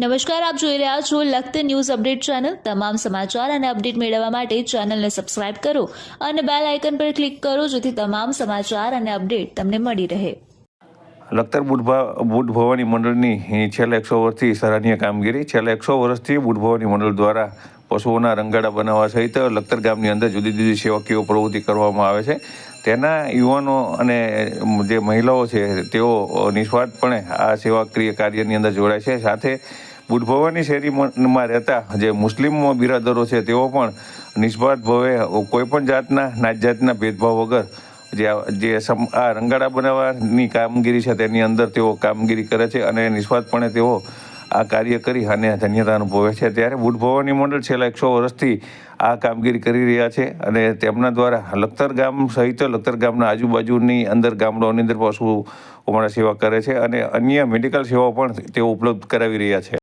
નમસ્કાર, આપ જોઈ રહ્યા છો લખત ન્યૂઝ અપડેટ ચેનલ. તમામ સમાચાર અને અપડેટ મેળવવા માટે ચેનલને સબસ્ક્રાઇબ કરો અને બેલ આઇકન પર ક્લિક કરો જેથી તમામ સમાચાર અને અપડેટ તમને મળી રહે. લખતર બુટ બુટ ભવાની મંડળની છેલ્લા એકસો વર્ષથી સરાહનીય કામગીરી. છેલ્લા એકસો વર્ષથી બુટ ભવાની મંડળ દ્વારા પશુઓના રંગાડા બનાવવા સહિત લખતર ગામની અંદર જુદી જુદી સેવાકીય પ્રવૃત્તિ કરવામાં આવે છે. તેના યુવાનો અને જે મહિલાઓ છે, તેઓ નિસ્વાર્થપણે આ સેવાક્રિય કાર્યની અંદર જોડાય છે. સાથે બુટ ભવાની શેરીમાં રહેતા જે મુસ્લિમ બિરાદરો છે, તેઓ પણ નિસ્વાર્થ ભાવે. કોઈ પણ જાતના, નાત જાતના ભેદભાવ વગર જે જે આ રંગાડા બનાવવાની કામગીરી છે, તેની અંદર તેઓ કામગીરી કરે છે અને નિસ્વાર્થપણે તેઓ આ કાર્ય કરી અને ધન્યતા અનુભવે છે. ત્યારે બુટ ભવાની મંડળ છેલ્લા એકસો વર્ષથી આ કામગીરી કરી રહ્યા છે અને તેમના દ્વારા લખતર ગામ સહિત લખતર ગામના આજુબાજુની અંદર ગામડાઓની અંદર પશુઓ માટે સેવા કરે છે અને અન્ય મેડિકલ સેવાઓ પણ તેઓ ઉપલબ્ધ કરાવી રહ્યા છે.